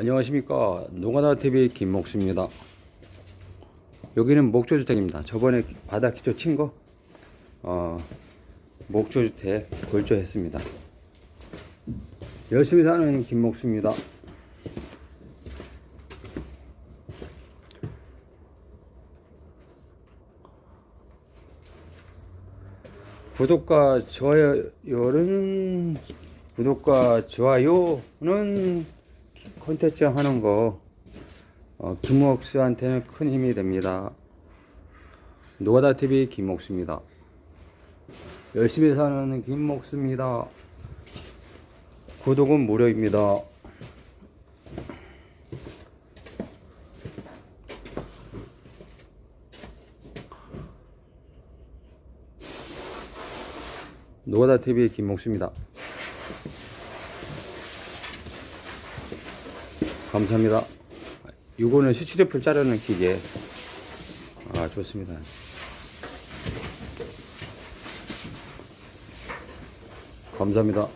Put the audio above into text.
안녕하십니까 노가다 TV 김목수입니다. 여기는 목조주택입니다. 저번에 바닥 기초 친 거, 어, 목조주택 골조했습니다. 열심히 사는 김목수입니다. 구독과 좋아요는 구독과 좋아요는 콘텐츠 하는 거 어, 김옥수한테는 큰 힘이 됩니다. 노가다 TV 김옥수입니다. 열심히 사는 김목수입니다. 구독은 무료입니다. 노가다 TV 김목수입니다. 감사합니다. 이거는 수치대풀 자르는 기계. 아, 좋습니다. 감사합니다.